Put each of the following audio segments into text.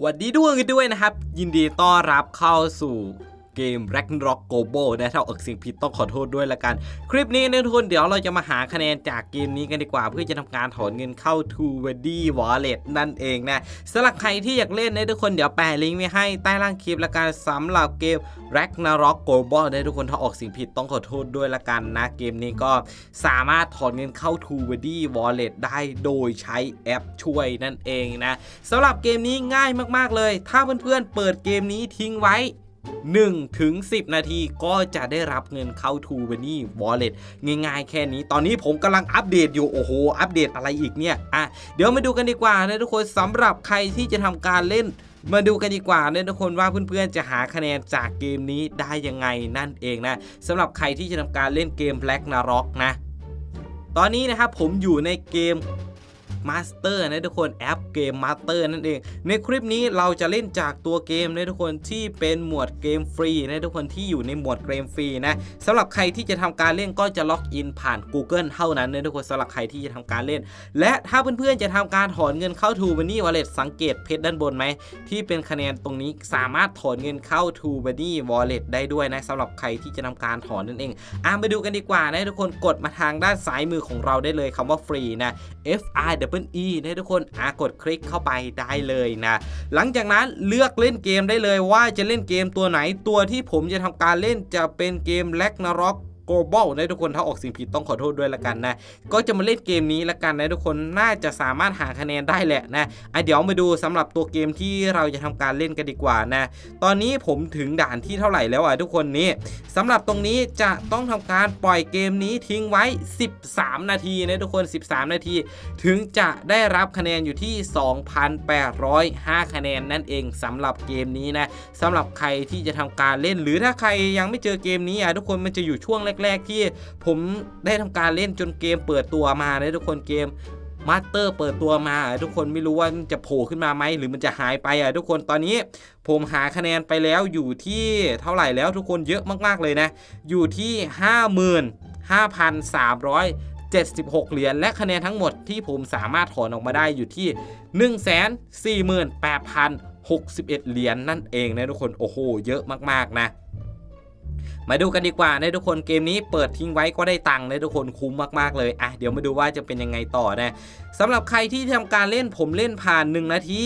หวัดดีด้วยกันด้วยนะครับ ยินดีต้อนรับเข้าสู่ เกม Ragnarok Global นะถ้าออกเสียงผิดต้องขอโทษด้วยละกัน คลิปนี้นะทุกคนเดี๋ยวเราจะมาหาคะแนนจากเกมนี้กันดีกว่า เพื่อจะทำการถอนเงินเข้า t o w a d y Wallet นั่นเองนะสำหรับใครที่อยากเล่นนะทุกคนเดี๋ยวแปะลิงก์ไว้ให้ใต้ล่างคลิปละกันสำหรับเกม Ragnarok Global นะทุกคนถ้าออกเสียงผิดต้องขอโทษด้วยละกันนะเกมนี้ก็สามารถถอนเงินเข้า t o w a d y Wallet ได้โดยใช้แอปช่วยนั่นเองนะสำหรับเกมนี้ง่ายมากๆเลย ถ้าเพื่อนๆเปิดเกมนี้ทิ้งไว้ 1ถึง10 นาทีก็จะได้รับเงินเข้า t o v e n y Wallet ง่ายๆ แค่นี้ ตอนนี้ผมกำลังอัปเดตอยู่ โอ้โห อัปเดตอะไรอีกเนี่ย อะ เดี๋ยวมาดูกันดีกว่านะทุกคนสำหรับใครที่จะทำการเล่นมาดูกันดีกว่านะทุกคนว่าเพื่อนๆจะหาคะแนนจากเกมนี้ได้ยังไงนั่นเองนะสำหรับใครที่จะทำการเล่นเกม Black n a r o k นะ ตอนนี้นะครับผมอยู่ในเกม มาสเตอร์นะทุกคนแอปเกมมาสเตอร์นั่นเอง ในคลิปนี้เราจะเล่นจากตัวเกมนะทุกคนที่เป็นหมวดเกมฟรีนะทุกคนที่อยู่ในหมวดเกมฟรีนะสำหรับใครที่จะทำการเล่นก็จะล็อกอินผ่าน Google เท่านั้นนะทุกคนสำหรับใครที่จะทำการเล่น และถ้าเพื่อนๆจะทำการถอนเงินเข้า t ูบันนี่วอลเล็ตสังเกตเพจด้านบนไหมที่เป็นคะแนนตรงนี้สามารถถอนเงินเข้า t ูบันนี่วอลเล็ตได้ด้วยนะสำหรับใครที่จะทำการถอนนั่นเองอะมาดูกันดีกว่านะทุกคนกดมาทางด้านซ้ายมือของเราได้เลยคำว่าฟรีนะ F I W E นะทุกคนอะกดคลิกเข้าไปได้เลยนะ หลังจากนั้นเลือกเล่นเกมได้เลยว่าจะเล่นเกมตัวไหนตัวที่ผมจะทำการเล่นจะเป็นเกมแลกนารอก Global นะทุกคนถ้าออกสิ่งผิดต้องขอโทษด้วยละกันนะ ก็จะมาเล่นเกมนี้ละกันนะทุกคนน่าจะสามารถหาคะแนนได้แหละนะอะเดี๋ยวมาดูสำหรับตัวเกมที่เราจะทำการเล่นกันดีกว่านะ ตอนนี้ผมถึงด่านที่เท่าไหร่แล้วอะทุกคนนี้สำหรับตรงนี้จะต้องทำการปล่อยเกมนี้ทิ้งไว้ 13 นาทีนะทุกคน 13 นาที ถึงจะได้รับคะแนนอยู่ที่ 2,805 คะแนนนั่นเองสำหรับเกมนี้นะสำหรับใครที่จะทำการเล่น หรือถ้าใครยังไม่เจอเกมนี้อะทุกคนมันจะอยู่ช่วงแรกๆ ที่ผมได้ทำการเล่นจนเกมเปิดตัวมานะทุกคนเกมมาสเตอร์เปิดตัวมาอะทุกคนไม่รู้ว่ามันจะโผล่ขึ้นมาไหมหรือมันจะหายไปอะทุกคนตอนนี้ผมหาคะแนนไปแล้วอยู่ที่เท่าไหร่แล้วทุกคนเยอะมากๆเลยนะ อยู่ที่ 55,376 เหรียญและคะแนนทั้งหมดที่ผมสามารถถอนออกมาได้อยู่ที่ 148,061 เหรียญนั่นเองนะทุกคนโอ้โหเยอะมากๆนะ มาดูกันดีกว่านะทุกคนเกมนี้เปิดทิ้งไว้ก็ได้ตังค์นะทุกคนคุ้มมากๆเลยอะเดี๋ยวมาดูว่าจะเป็นยังไงต่อนะสำหรับใครที่ทำการเล่นผมเล่นผ่าน 1 นาที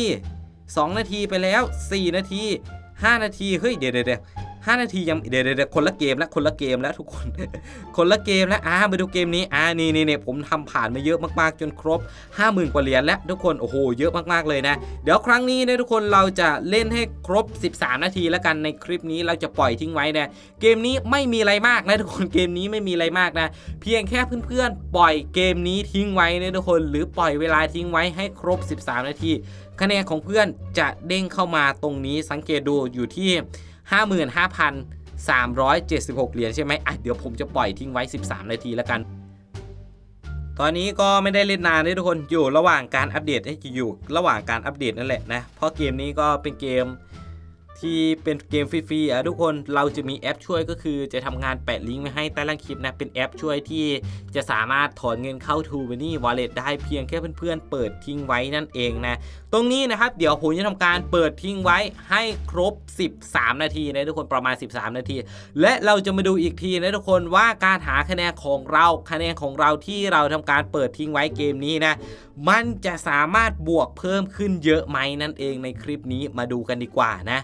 2 นาทีไปแล้ว 4 นาที 5 นาทีเฮ้ยเดี๋ยวเดี๋ยว ห้านาทียังเดี๋ยวเดี๋ยวคนละเกมแล้วคนละเกมแล้วทุกคน คนละเกมแล้วอ่ามาดูเกมนี้อ่านี่นี่นี่ผมทำผ่านมาเยอะมากๆ จนครบ 50,000 กว่าเหรียญแล้วทุกคนโอ้โหเยอะมากๆเลยนะ เดี๋ยวครั้งนี้นะทุกคนเราจะเล่นให้ครบ 13 นาทีแล้วกันในคลิปนี้เราจะปล่อยทิ้งไว้นะเกมนี้ไม่มีอะไรมากนะทุกคนเกมนี้ไม่มีอะไรมากนะ เพียงแค่เพื่อนๆ ปล่อยเกมนี้ทิ้งไว้นะทุกคน หรือปล่อยเวลาทิ้งไว้ให้ครบ 13 นาที คะแนนของเพื่อนจะเด้งเข้ามาตรงนี้สังเกตดูอยู่ที่ 55,376 เหรียญใช่ไหมอะเดี๋ยวผมจะปล่อยทิ้งไว้ 13 นาทีแล้วกัน ตอนนี้ก็ไม่ได้เล่นนานเลยทุกคนอยู่ระหว่างการอัปเดตให้อยู่ระหว่างการอัปเดตนั่นแหละนะ เพราะเกมนี้ก็เป็นเกมที่เป็นเกมฟรีๆอะทุกคนเราจะมีแอปช่วยก็คือจะทำงานแปะลิงก์ไว้ให้ใต้ล่างคลิปนะเป็นแอปช่วยที่จะสามารถถอนเงินเข้า t ู v e n y Wallet ได้เพียงแค่เพื่อนๆเปิดทิ้งไว้นั่นเองนะ ตรงนี้นะครับ เดี๋ยวผมจะทำการเปิดทิ้งไว้ให้ครบ 13 นาทีนะทุกคนประมาณ 13 นาที และเราจะมาดูอีกทีนะทุกคนว่าการหาคะแนนของเราคะแนนของเราที่เราทำการเปิดทิ้งไว้เกมนี้นะมันจะสามารถบวกเพิ่มขึ้นเยอะไหมนั่นเองในคลิปนี้มาดูกันดีกว่านะ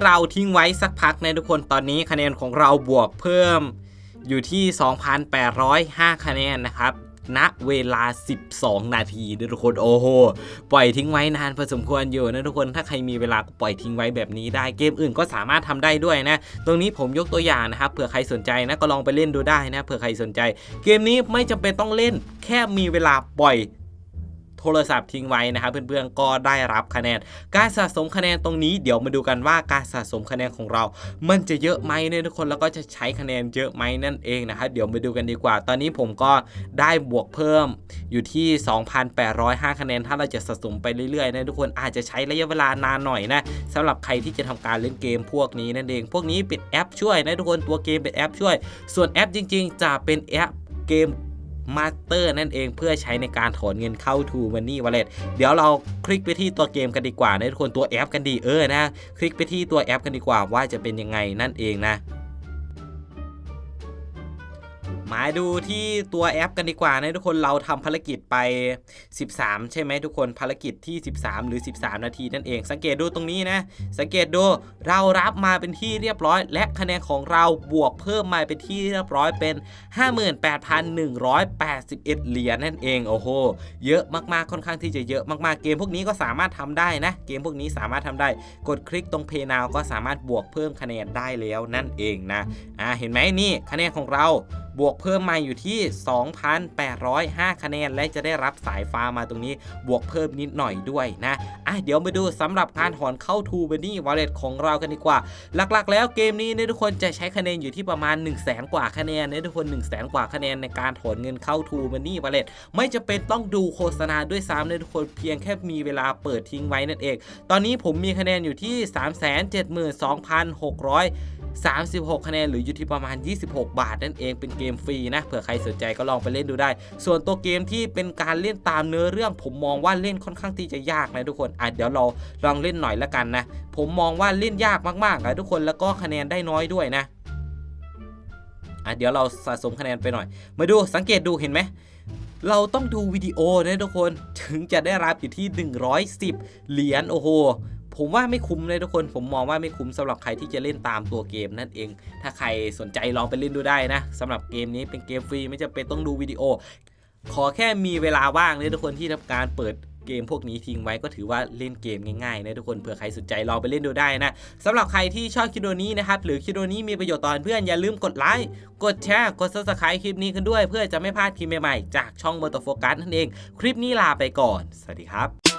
เราทิ้งไว้สักพักนะทุกคนตอนนี้คะแนนของเราบวกเพิ่มอยู่ที่ 2,805 คะแนนนะครับณเวลา 12 นาทีนะทุกคนโอ้โห ปล่อยทิ้งไว้นานพอสมควรอยู่นะทุกคนถ้าใครมีเวลาก็ปล่อยทิ้งไว้แบบนี้ได้เกมอื่นก็สามารถทำได้ด้วยนะ ตรงนี้ผมยกตัวอย่างนะครับเผื่อใครสนใจนะก็ลองไปเล่นดูได้นะเผื่อใครสนใจ เกมนี้ไม่จำเป็นต้องเล่น แค่มีเวลาปล่อย โทรศัพท์ทิ้งไว้นะครับเพื่อนๆก็ได้รับคะแนน การสะสมคะแนนตรงนี้เดี๋ยวมาดูกันว่าการสะสมคะแนนของเรา มันจะเยอะไหมเนี่ยทุกคนแล้วก็จะใช้คะแนนเยอะไหมนั่นเองนะครับเดี๋ยวมาดูกันดีกว่า ตอนนี้ผมก็ได้บวกเพิ่มอยู่ที่ 2,805 คะแนน ถ้าเราจะสะสมไปเรื่อยๆนะทุกคนอาจจะใช้ระยะเวลานานหน่อยนะสำหรับใครที่จะทำการเล่นเกมพวกนี้นั่นเองพวกนี้เป็นแอปช่วยนะทุกคนตัวเกมเป็นแอปช่วย ส่วนแอปจริง ๆ จะเป็นแอปเกม มาสเตอร์นั่นเองเพื่อใช้ในการถอนเงินเข้า To Money Wallet เดี๋ยวเราคลิกไปที่ตัวเกมกันดีกว่านะทุกคนตัวแอปกันดีเออนะ คลิกไปที่ตัวแอปกันดีกว่าว่าจะเป็นยังไงนั่นเองนะ มาดูที่ตัวแอปกันดีกว่านะทุกคนเราทำภารกิจไป 13 ใช่ไหมทุกคนภารกิจที่ 13 หรือ 13 นาทีนั่นเอง สังเกตดูตรงนี้นะ สังเกตดูเรารับมาเป็นที่เรียบร้อย และคะแนนของเราบวกเพิ่มมาเป็นที่เรียบร้อยเป็น 58,181 เหรียญนั่นเองโอ้โหเยอะมากๆค่อนข้างที่จะเยอะมากๆเกมพวกนี้ก็สามารถทำได้นะ เกมพวกนี้สามารถทำได้ กดคลิกตรง Pay Now ก็สามารถบวกเพิ่มคะแนนได้แล้วนั่นเองนะอ่าเห็นไหมนี่คะแนนของเราบวกเพิ่มมาอยู่ที่ 2,805 คะแนน และจะได้รับสายฟ้ามาตรงนี้บวกเพิ่มนิดหน่อยด้วยนะอะเดี๋ยวมาดูสำหรับการถอนเข้า t ูเบนี่วอลเล็ตของเรากันดีกว่า หลักๆ แล้วเกมนี้เนี่ยทุกคนจะใช้คะแนนอยู่ที่ประมาณ 1 0 0 0 0แสนกว่าคะแนนเนี่ยทุกคน 1 0 0 0 0แสนกว่าคะแนนในการถอนเงินเข้า t ูเบนี่วอลเล็ตไม่จะเป็นต้องดูโฆษณาด้วยซ้ำเนี่ยทุกคนเพียงแค่มีเวลาเปิดทิ้งไว้นั่นเอง ตอนนี้ผมมีคะแนนอยู่ที่ 3 7 2 6 3 6 คะแนนหรืออยู่ที่ประมาณ 26 บาทนั่นเองเป็นเกมฟรีนะเผื่อใครสนใจก็ลองไปเล่นดูได้ ส่วนตัวเกมที่เป็นการเล่นตามเนื้อเรื่อง ผมมองว่าเล่นค่อนข้างที่จะยากนะทุกคนอะเดี๋ยวเราลองเล่นหน่อยละกันนะ ผมมองว่าเล่นยากมากๆนะทุกคนแล้วก็คะแนนได้น้อยด้วยนะอะเดี๋ยวเราสะสมคะแนนไปหน่อย มาดูสังเกตดูเห็นไหมเราต้องดูวิดีโอนะทุกคนถึงจะได้รับอยู่ที่ 110 เหรียญโอ้โห ผมว่าไม่คุ้มเลยทุกคน ผมมองว่าไม่คุ้มสำหรับใครที่จะเล่นตามตัวเกมนั่นเอง ถ้าใครสนใจลองไปเล่นดูได้นะสำหรับเกมนี้เป็นเกมฟรีไม่จำเป็นต้องดูวิดีโอ ขอแค่มีเวลาว่างเลยทุกคนที่ทำการเปิดเกมพวกนี้ทิ้งไว้ก็ถือว่าเล่นเกมง่ายๆนะทุกคนเผื่อใครสนใจลองไปเล่นดูได้นะสำหรับใครที่ชอบคลิปวิดีโอนี้นะครับหรือคลิปวิดีโอนี้มีประโยชน์ต่อเพื่อนอย่าลืมกดไลค์กดแชร์กด subscribe คลิปนี้กันด้วย เพื่อจะไม่พลาดคลิปใหม่ๆจากช่องมอเตอร์โฟกัสนั่นเอง คลิปนี้ลาไปก่อน สวัสดีครับ